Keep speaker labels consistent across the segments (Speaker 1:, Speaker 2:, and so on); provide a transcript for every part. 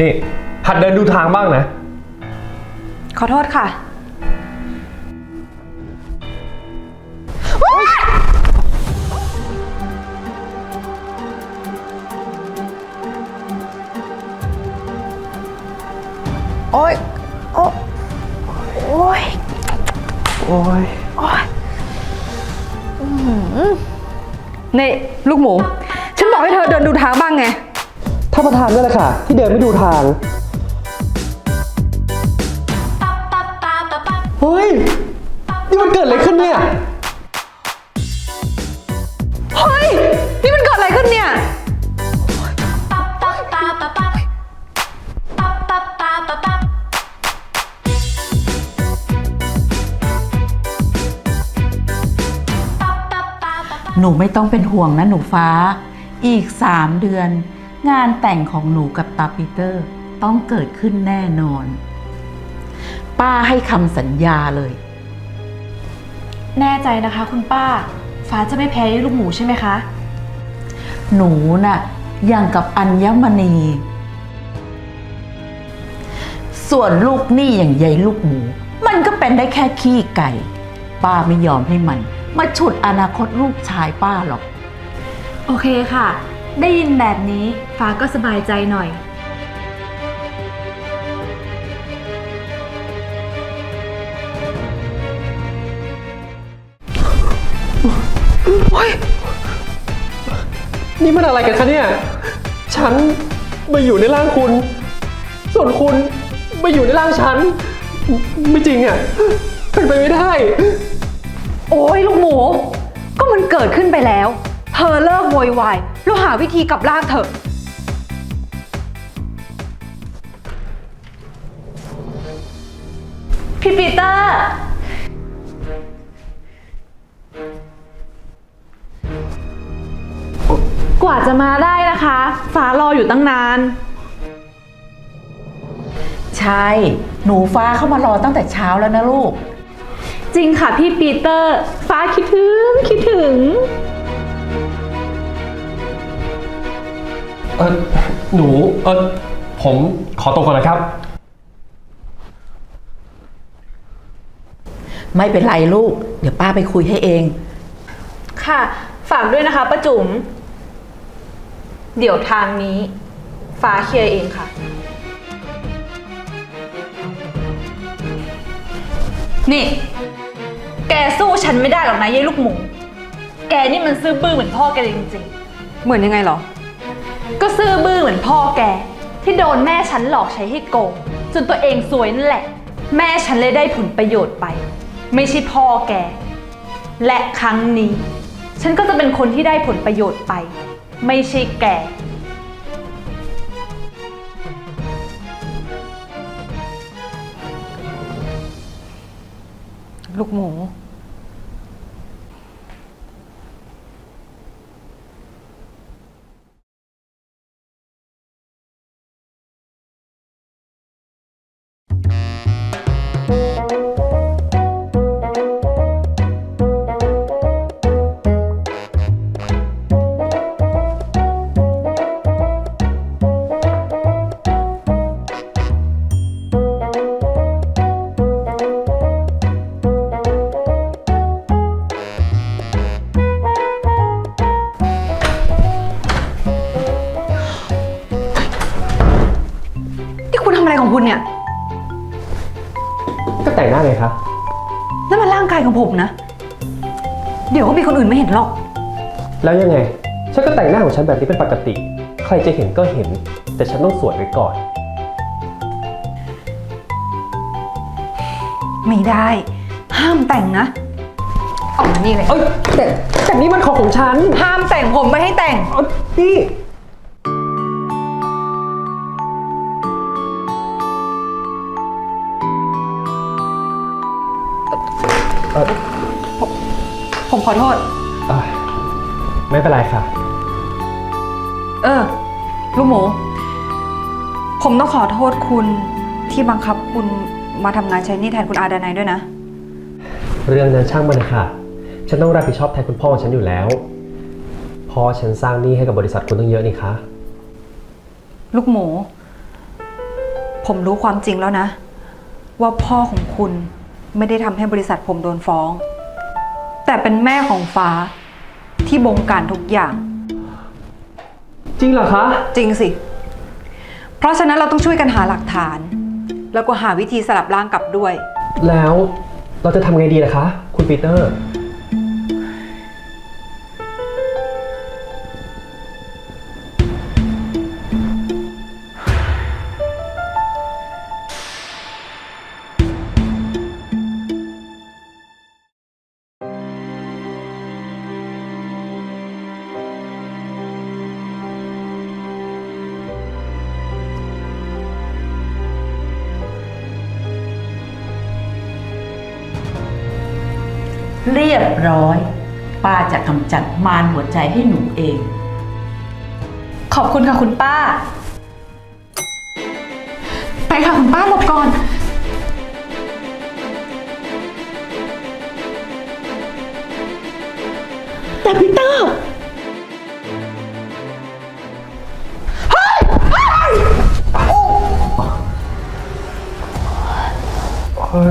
Speaker 1: นี่หัดเดินดูทางบ้างนะ
Speaker 2: ขอโทษค่ะ โอ๊ย โอ๊ย โอ๊ย
Speaker 1: โอ้ย
Speaker 2: นี่ ลูกหมู ฉันบอกให้เธอเดินดูทางบ้างไง
Speaker 1: ถ้าประธานนั่นแหละค่ะ ที่เดินไม่ดูทาง เฮ้ย นี่มันเกิดอะไรขึ้นเนี่ย
Speaker 2: เฮ้ย นี่มันเกิดอะไรขึ้นเนี่ย
Speaker 3: หนูไม่ต้องเป็นห่วงนะหนูฟ้า อีกสามเดือน งานแต่งของหนูกับตาปีเตอร์ต้องเกิดขึ้นแน่นอน ป้าให้คำสัญญาเลย
Speaker 4: แน่ใจนะคะคุณป้า ฟ้าจะไม่แพ้ลูกหมูใช่ไหมคะ
Speaker 3: หนูน่ะอย่างกับอัญมณี ส่วนลูกหนี้อย่างใยลูกหมู มันก็เป็นได้แค่ขี้ไก่ ป้าไม่ยอมให้มัน มาฉุดอนาคตลูกชายป้าหรอก
Speaker 4: โอเคค่ะ ได้ยินแบบนี้ฟ้าก็สบายใจหน่อย
Speaker 1: นี่มันอะไรกันคะเนี่ย ฉันมาอยู่ในร่างคุณ ส่วนคุณมาอยู่ในร่างฉัน ไม่จริงอะ เป็นไปไม่ได้
Speaker 2: โอ้ยลูกหมู ก็มันเกิดขึ้นไปแล้ว เธอเลิกโวยวาย แล้วหาวิธีกลับร่างเถอะ
Speaker 4: พี่ปีเตอร์ กว่าจะมาได้นะคะ ฟ้ารออยู่ตั้งนาน
Speaker 3: ใช่ หนูฟ้าเข้ามารอตั้งแต่เช้าแล้วนะลูก
Speaker 4: จริงค่ะพี่ปีเตอร์ ฟ้าคิดถึง คิดถึง
Speaker 1: เออหนูเออผมขอตัวก่อนนะครับ
Speaker 3: ไม่เป็นไรลูก เดี๋ยวป้าไปคุยให้เอง
Speaker 4: ค่ะ ฝากด้วยนะคะป้าจุ๋ม เดี๋ยวทางนี้ ฟ้าเคลียร์เองค่ะ นี่ แกสู้ฉันไม่ได้หรอกนะยายลูกหมู แกนี่มันซื่อบื้อเหมือนพ่อแกเลยจริง
Speaker 2: เหมือนยังไงเหรอ
Speaker 4: ๆ ก็ซื่อบื้อเหมือนพ่อแก ที่โดนแม่ฉันหลอกใช้ให้โกงจนตัวเองซวยนั่นแหละ แม่ฉันเลยได้ผลประโยชน์ไป ไม่ใช่พ่อแก และครั้งนี้ ฉันก็จะเป็นคนที่ได้ผลประโยชน์ไป ไม่ใช่แก
Speaker 2: ลูกหมู อะไรของคุณเนี่ย
Speaker 1: ก็แต่งหน้าไงครับ
Speaker 2: นั่นมันร่างกายของผมนะ เดี๋ยวก็มีคนอื่นไม่เห็นหรอก
Speaker 1: แล้วยังไง ฉันก็แต่งหน้าของฉันแบบนี้เป็นปกติ ใครจะเห็นก็เห็น แต่ฉันต้องสวยไว้ก่อน
Speaker 2: ไม่ได้ ห้ามแต่งนะเอามานี่เลย
Speaker 1: เอ้ยแต่แต่นี่มันของของฉัน
Speaker 2: ห้ามแต่งผมไม่ให้แต่ง
Speaker 1: เอานี่
Speaker 2: ผมขอโทษ
Speaker 1: อะไม่เป็นไรค่ะ
Speaker 2: เออ ลูกหมู ผมต้องขอโทษคุณที่บังคับคุณมาทำงานใช้หนี่แทนคุณอาดานายด้วยนะ
Speaker 1: เรื่องนั้นช่างมันเลยค่ะฉันต้องรับผิดชอบแทนคุณพ่อของฉันอยู่แล้วพ่อฉันสร้างหนี้ให้กับบริษัทคุณตั้งเยอะนี่คะ
Speaker 2: ลูกหมู ผมรู้ความจริงแล้วนะ ว่าพ่อของคุณไม่ได้ทำให้บริษัทผมโดนฟ้อง แต่เป็นแม่ของฟ้าที่บงการทุกอย่าง
Speaker 1: จริงเหรอคะ
Speaker 2: จริงสิ เพราะฉะนั้นเราต้องช่วยกันหาหลักฐาน แล้วก็หาวิธีสลับร่างกลับด้วย
Speaker 1: แล้วเราจะทำไงดีล่ะคะ คุณปีเตอร์
Speaker 3: รียบร้อย ป้าจะกำจัดมารหัวใจให้หนูเอง
Speaker 4: ขอบคุณค่ะคุณป้า ไปค่ะคุณป้าหลบก่อน
Speaker 3: แต่พีเตอร์
Speaker 1: เฮ้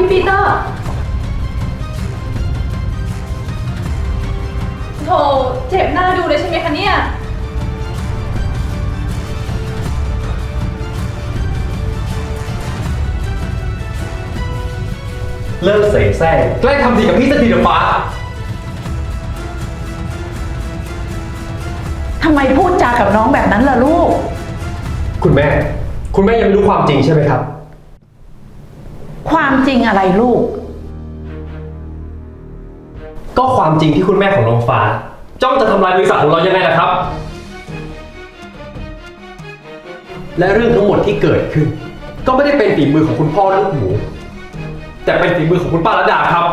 Speaker 4: พี่ปีเตอร์โถเจ็บหน้าดูเลยใช่ไหมคะเนี่ย
Speaker 1: เลิกเสแสร้งแกล้งทำดีกับพี่สักทีเถอะฟ้า
Speaker 3: ทำไมพูดจากับน้องแบบนั้นล่ะลูก
Speaker 1: คุณแม่ คุณแม่ยังไม่รู้ความจริงใช่ไหมครับ
Speaker 3: ความจริงอะไรลูก
Speaker 1: ก็ความจริงที่คุณแม่ของน้องฟ้า จ้องจะทำลายบริษัทของเรายังไงล่ะครับ และเรื่องทั้งหมดที่เกิดขึ้น ก็ไม่ได้เป็นฝีมือของคุณพ่อลูกหมู แต่เป็นฝีมือของคุณป้าระดาครับ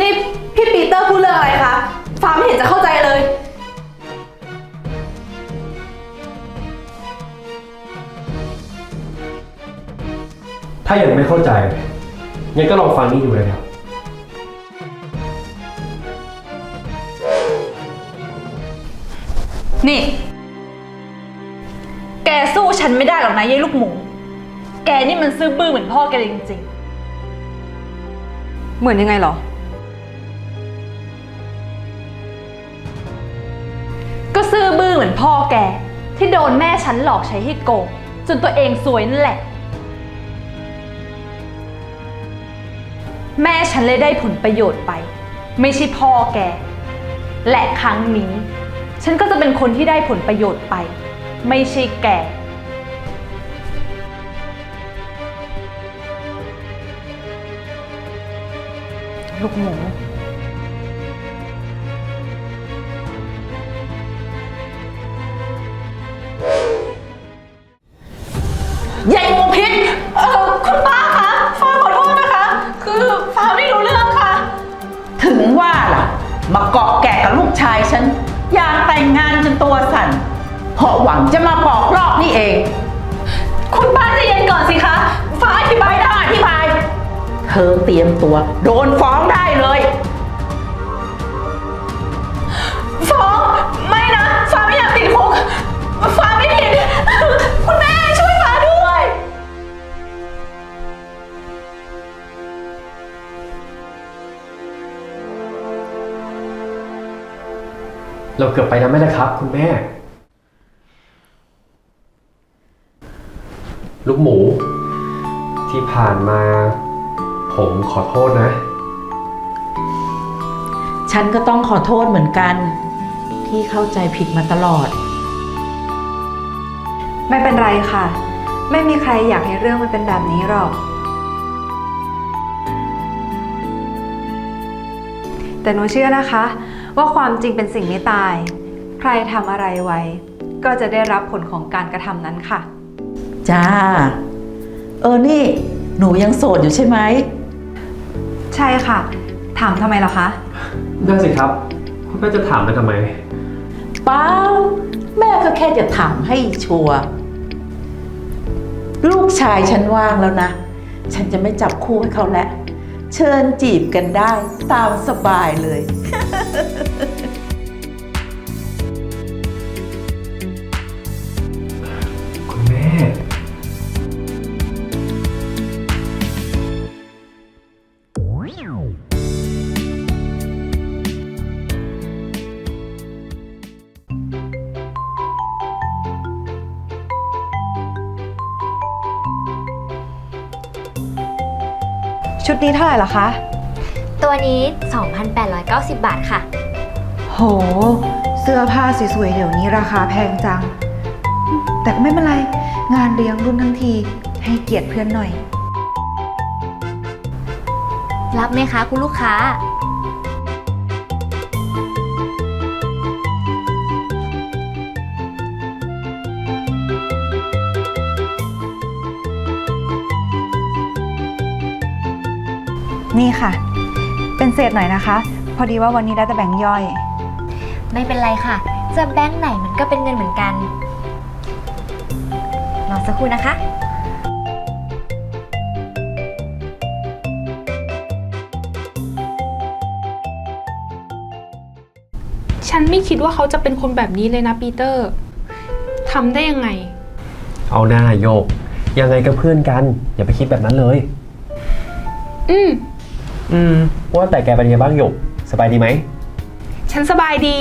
Speaker 4: นี่พี่ปีเตอร์พูดเรื่องอะไรคะฟ้าไม่เห็นจะเข้าใจเลยา
Speaker 1: ยังไม่เข้าใจ งั้นก็ลองฟังนี่ดูเลยครับ
Speaker 4: นี่ แกสู้ฉันไม่ได้หรอกนะยายลูกหมู แกนี่มันซื้อบื้อเหมือนพ่อแกเลยจริง
Speaker 2: เหมือนยังไงเหรอ
Speaker 4: ๆ ก็ซื้อบื้อเหมือนพ่อแก ที่โดนแม่ฉันหลอกใช้ให้โกงจนตัวเองซวยนั่นแหละ แม่ฉันเลยได้ผลประโยชน์ไป ไม่ใช่พ่อแก และครั้งนี้ ฉันก็จะเป็นคนที่ได้ผลประโยชน์ไป ไม่ใช่แก
Speaker 2: ลูกหมู
Speaker 3: ตรี
Speaker 4: ย
Speaker 3: มตัว โดนฟ้องได้เลย
Speaker 4: ฟ้อง ไม่นะ ฟ้าไม่อยากติดคุก ฟ้าไม่ผิด คุณแม่ช่วยฟ้าด้วย
Speaker 1: เราเกือบไปแล้วไหมนะครับ คุณแม่ ลูกหมู ที่ผ่านมา ผมขอโทษนะ
Speaker 3: ฉันก็ต้องขอโทษเหมือนกัน ที่เข้าใจผิดมาตลอด
Speaker 2: ไม่เป็นไรค่ะ ไม่มีใครอยากให้เรื่องมันเป็นแบบนี้หรอก แต่หนูเชื่อนะคะ ว่าความจริงเป็นสิ่งไม่ตาย ใครทำอะไรไว้ ก็จะได้รับผลของการกระทำนั้นค่ะ
Speaker 3: จ้า เออนี่ หนูยังโสดอยู่ใช่ไหม
Speaker 2: ใช่ค่ะ ถามทำไมล่ะคะ
Speaker 1: ได้สิครับ คุณแม่จะถามไปทำไม
Speaker 3: เปล่าแม่ก็แค่จะถามให้ชัวร์ลูกชายฉันว่างแล้วนะ ฉันจะไม่จับคู่ให้เขาแล้ว เชิญจีบกันได้ตามสบายเลย
Speaker 2: ชุดนี้เท่าไหร่ล่ะคะ
Speaker 5: ตัวนี้ 2,890 บาทค่ะ
Speaker 2: โห เสื้อผ้าสวยๆเดี๋ยวนี้ราคาแพงจัง แต่ก็ไม่เป็นไร งานเลี้ยงรุ่นทั้งที ให้เกียรติเพื่อนหน่อย
Speaker 5: รับไหมคะคุณลูกค้า
Speaker 2: นี่ค่ะ เป็นเศษหน่อยนะคะ พอดีว่าวันนี้ได้แต่แบ่งค์ย่อย
Speaker 5: ไม่เป็นไรค่ะ จะแบงค์ไหนมันก็เป็นเงินเหมือนกันรอสักครู่นะคะ
Speaker 6: ฉันไม่คิดว่าเขาจะเป็นคนแบบนี้เลยนะปีเตอร์ทำได้ยังไง
Speaker 1: เอาหน้าโยก ยังไงก็เพื่อนกัน อย่าไปคิดแบบนั้นเลย
Speaker 6: อืม
Speaker 1: อืม ว่าแต่แกเป็นยังไงบ้างโยก สบายดีไหม
Speaker 6: ฉันสบายดี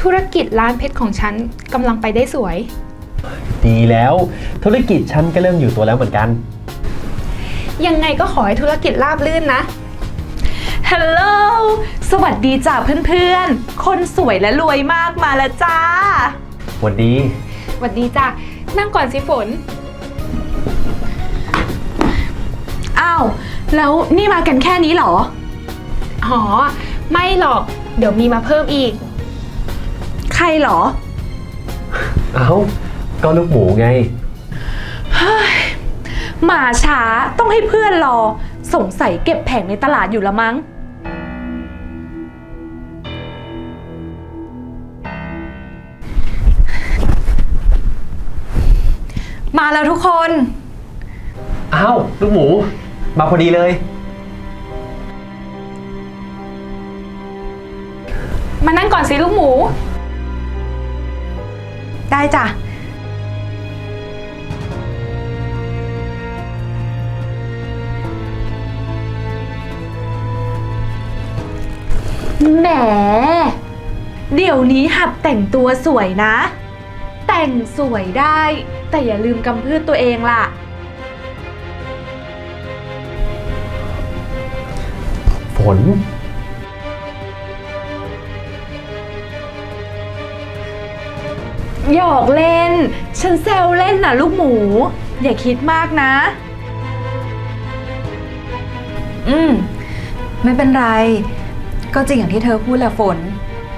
Speaker 6: ธุรกิจร้านเพชรของฉันกำลังไปได้สวย
Speaker 1: ดีแล้ว ธุรกิจฉันก็เริ่มอยู่ตัวแล้วเหมือนกัน
Speaker 6: ยังไงก็ขอให้ธุรกิจราบรื่นนะ
Speaker 4: ฮัลโหล สวัสดีจ้าเพื่อนๆ คนสวยและรวยมากมาแล้วจ้า
Speaker 1: วันดี
Speaker 6: หวัดดีจ้ะนั่งก่อนสิฝน
Speaker 4: อ้าว แล้วนี่มากันแค่นี้เหรอ
Speaker 6: อ๋อ ไม่หรอก เดี๋ยวมีมาเพิ่มอีก
Speaker 4: ใครเหรอ
Speaker 1: เอ้า ก็ลูกหมูไง
Speaker 4: มาช้าต้องให้เพื่อนรอ สงสัยเก็บแผงในตลาดอยู่ละมั้ง มาแล้วทุกคน
Speaker 1: เอ้า ลูกหมู มาพอดีเลย
Speaker 6: มานั่งก่อนสิลูกหมู
Speaker 2: ได้จ้ะ
Speaker 4: แหม เดี๋ยวนี้หัดแต่งตัวสวยนะ แต่งสวยได้ แต่อย่าลืมกำพืชตัวเองล่ะ
Speaker 1: ฝน
Speaker 4: หยอกเล่น ฉันแซวเล่นน่ะลูกหมู อย่าคิดมากนะ
Speaker 2: อืม ไม่เป็นไร ก็จริงอย่างที่เธอพูดแหละฝน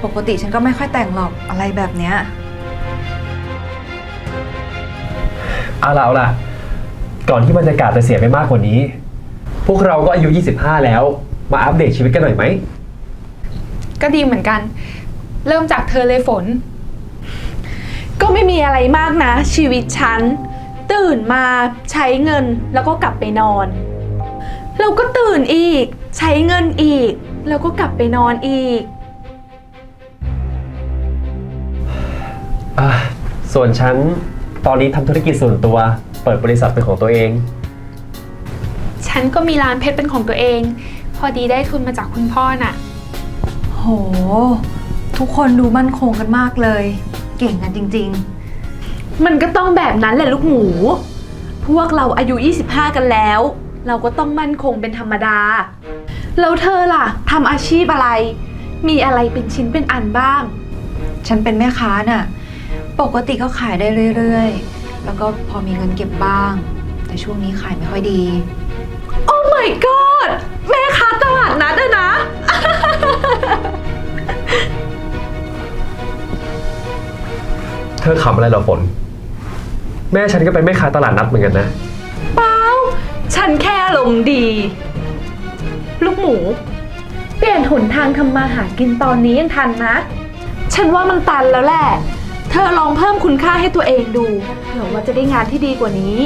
Speaker 2: ปกติฉันก็ไม่ค่อยแต่งหรอกอะไรแบบเนี้ย
Speaker 1: เอาล่ะเอาล่ะ ก่อนที่บรรยากาศจะเสียไปมากกว่านี้ พวกเราก็อายุ 25 แล้ว มาอัปเดตชีวิตกันหน่อยไหม
Speaker 6: ก็ดีเหมือนกัน เริ่มจากเธอเลยฝน
Speaker 4: ก็ไม่มีอะไรมากนะ ชีวิตฉัน ตื่นมาใช้เงินแล้วก็กลับไปนอนแล้วก็ตื่นอีก ใช้เงินอีก แล้วก็กลับไปนอนอีก
Speaker 1: อะส่วนฉันตอนนี้ทำธุรกิจส่วนตัว เปิดบริษัทเป็นของตัวเอง
Speaker 6: ฉันก็มีร้านเพชรเป็นของตัวเอง พอดีได้ทุนมาจากคุณพ่อน่ะ
Speaker 2: โห ทุกคนดูมั่นคงกันมากเลย เก่งกันจริง
Speaker 4: มันก็ต้องแบบนั้นแหละลูกหมู พวกเราอายุ 25 กันแล้ว เราก็ต้องมั่นคงเป็นธรรมดา แล้วเธอล่ะทำอาชีพอะไร มีอะไรเป็นชิ้นเป็นอันบ้าง
Speaker 2: ๆ ฉันเป็นแม่ค้าน่ะ ปกติก็ขายได้เรื่อยๆ แล้วก็พอมีเงินเก็บบ้าง แต่ช่วงนี้ขายไม่ค่อยดี
Speaker 4: โอ้ my god แม่ ค้าตลาดนัดอะนะ
Speaker 1: ทธอขำอะไรเหรอฝน แม่ฉันก็เป็นแม่ค้าตลาดนัดเหมือนกันนะ
Speaker 4: เปล่า ฉันแค่อารมณ์ดี ลูกหมู เปลี่ยนหนทางทำมาหากินตอนนี้ยังทันนะ ฉันว่ามันตันแล้วแหละ เธอลองเพิ่มคุณค่าให้ตัวเองดูเผื่อว่าจะได้งานที่ดีกว่านี้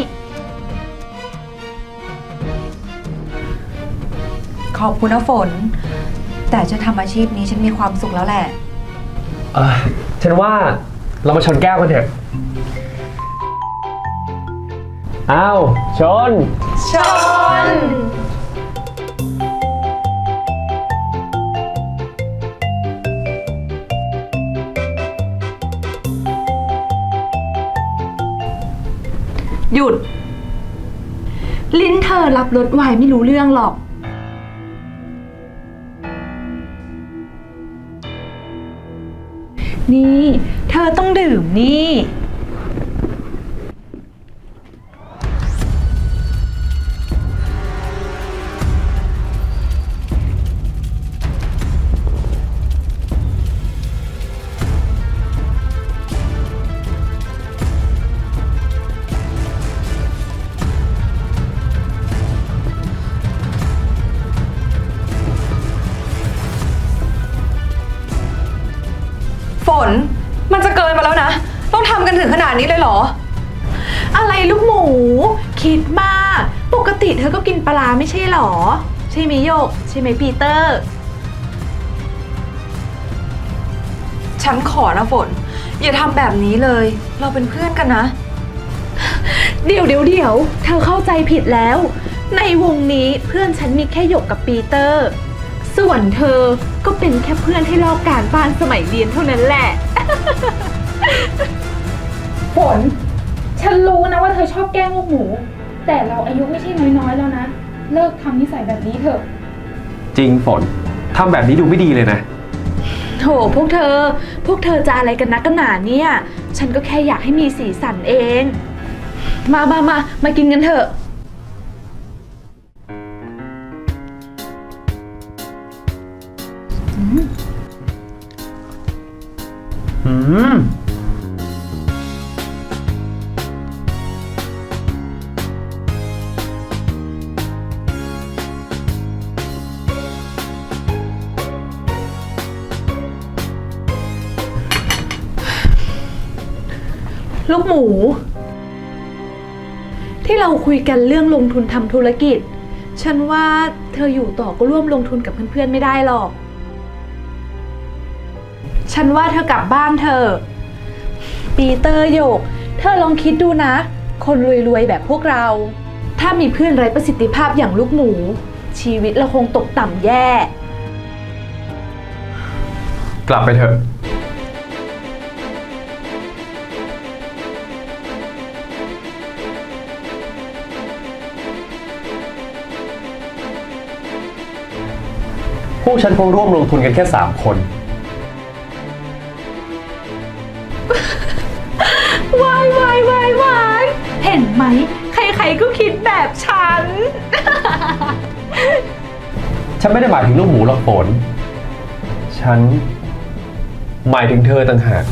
Speaker 2: ขอบคุณนะฝน แต่จะทำอาชีพนี้ฉันมีความสุขแล้วแหละ
Speaker 1: เออฉันว่าเรามาชนแก้วกันเถอะ อ้าว ชน
Speaker 4: ชน หยุด ลิ้นเธอรับรสไวน์ไม่รู้เรื่องหรอก นี่ เธอต้องดื่มนี่
Speaker 2: เธ
Speaker 4: อก็กินปลาร้าไม่ใช่หรอ ใช่ไหมโยก ใช่ไหมปีเตอร์
Speaker 2: ฉันขอนะฝน อย่าทำแบบนี้เลย เราเป็นเพื่อนกันนะ
Speaker 4: เดี๋ยวเดี๋ยวเดี๋ยวเธอเข้าใจผิดแล้ว ในวงนี้เพื่อนฉันมีแค่หยกกับปีเตอร์ ส่วนเธอก็เป็นแค่เพื่อนที่ลอกการบ้านสมัยเรียนเท่านั้นแหละ
Speaker 6: ฝน ฉันรู้นะว่าเธอชอบแกล้งลูกหมู แต่เราอายุไม่ใช่น้อยๆแล้วนะ เลิกทำนิสัยแบบนี้เถอะ
Speaker 1: จริงฝนทำแบบนี้ดูไม่ดีเลยนะ
Speaker 4: โถพวกเธอ พวกเธอจะอะไรกันนักกันหนาเนี่ย ฉันก็แค่อยากให้มีสีสันเอง มามามามากินกันเถอะ คุยกันเรื่องลงทุนทำธุรกิจ ฉันว่าเธออยู่ต่อก็ร่วมลงทุนกับเพื่อนๆไม่ได้หรอก ฉันว่าเธอกลับบ้านเธอ ปีเตอร์โยก เธอลองคิดดูนะ คนรวยๆแบบพวกเรา ถ้ามีเพื่อนไร้ประสิทธิภาพอย่างลูกหมู ชีวิตเราคงตกต่ำแย่
Speaker 1: กลับไปเถอะ พวกฉันคงร่วมลงทุนกันแค่สามคน
Speaker 4: วายวายวายวายเห็นไหม ใครๆก็คิดแบบฉัน
Speaker 1: ฉันไม่ได้หมายถึงลูกหมูหรอกฝน ฉัน หมายถึงเธอต่างหาก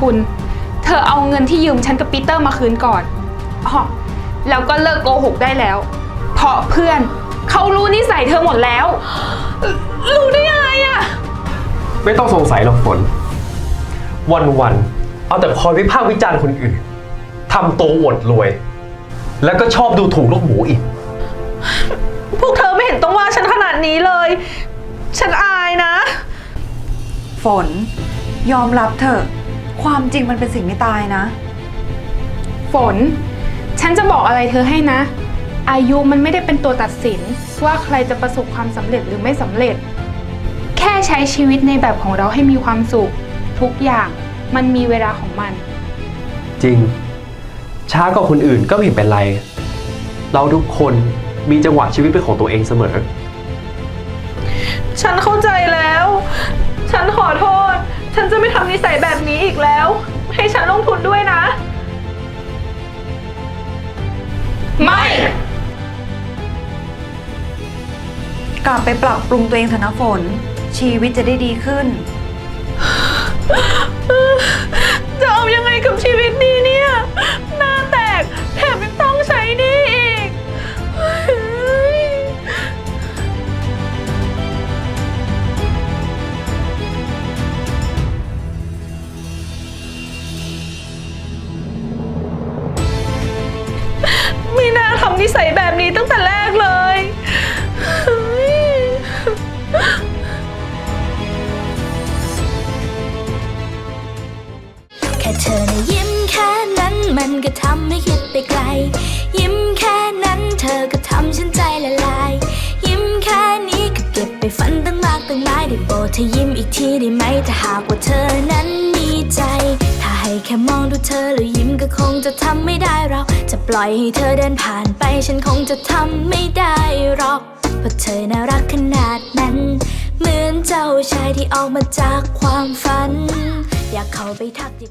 Speaker 4: ทุน เธ
Speaker 6: อเอาเงินที่ยืมฉันกับปีเตอร์มาคืนก่อนอ๋อแล้วก็เลิกโกหกได้แล้ว เพราะเพื่อนเขารู้นิสัยเธอหมดแล้ว
Speaker 4: รู้ได้ยังไงอะ
Speaker 1: ไม่ต้องสงสัยหรอกฝน วันๆเอาแต่คอยวิพากษ์วิจารณ์คนอื่นทำตัวอวดรวย แล้วก็ชอบดูถูกลูกหมูอีก
Speaker 4: พวกเธอไม่เห็นต้องว่าฉันขนาดนี้เลย ฉันอายนะ
Speaker 2: ฝน ยอมรับเถอะ ความจริงมันเป็นสิ่งไม่ตายนะ
Speaker 6: ฝน ฉันจะบอกอะไรเธอให้นะ อายุมันไม่ได้เป็นตัวตัดสิน ว่าใครจะประสบความสำเร็จหรือไม่สำเร็จ แค่ใช้ชีวิตในแบบของเราให้มีความสุข ทุกอย่างมันมีเวลาของมัน
Speaker 1: จริง ช้ากว่าคนอื่นก็ไม่เห็นเป็นไร เราทุกคนมีจังหวะชีวิตเป็นของตัวเองเสมอ
Speaker 4: ฉันเข้าใจำนิสัยแบบนี้อีกแล้ว ให้ฉันลงทุนด้วยนะ ไม่
Speaker 2: กลับไปปรับปรุงตัวเองเถอะนะฝน ชีวิตจะได้ดีขึ้น
Speaker 4: จะเอายังไงกับชีวิตนี้เนี่ย สัยแบบนี้ตั้งแต่แรกเลยเฮ้ย
Speaker 7: แค่เธอนะยิ้มแค่นั้นมันก็ทำให้คิดไปไกล ยิ้มแค่นั้นเธอก็ทำฉันใจละลาย ยิ้มแค่นี้ก็เก็บไปฝันตั้งมากตั้งหลายได้โปรดเธอยิ้มอีกทีได้ไหมถ้าหากว่าเธอนั้นมีใจ ถ้าให้แค่มองดูเธอแล้วยิ้ม ก็คงจะทำไม่ได้หรอก จะปล่อยให้เธอเดินผ่านไป ฉันคงจะทำไม่ได้หรอก เพราะเธอน่ารักขนาดนั้น เหมือนเจ้าชายที่ออกมาจากความฝัน อยากเข้าไปทักทิ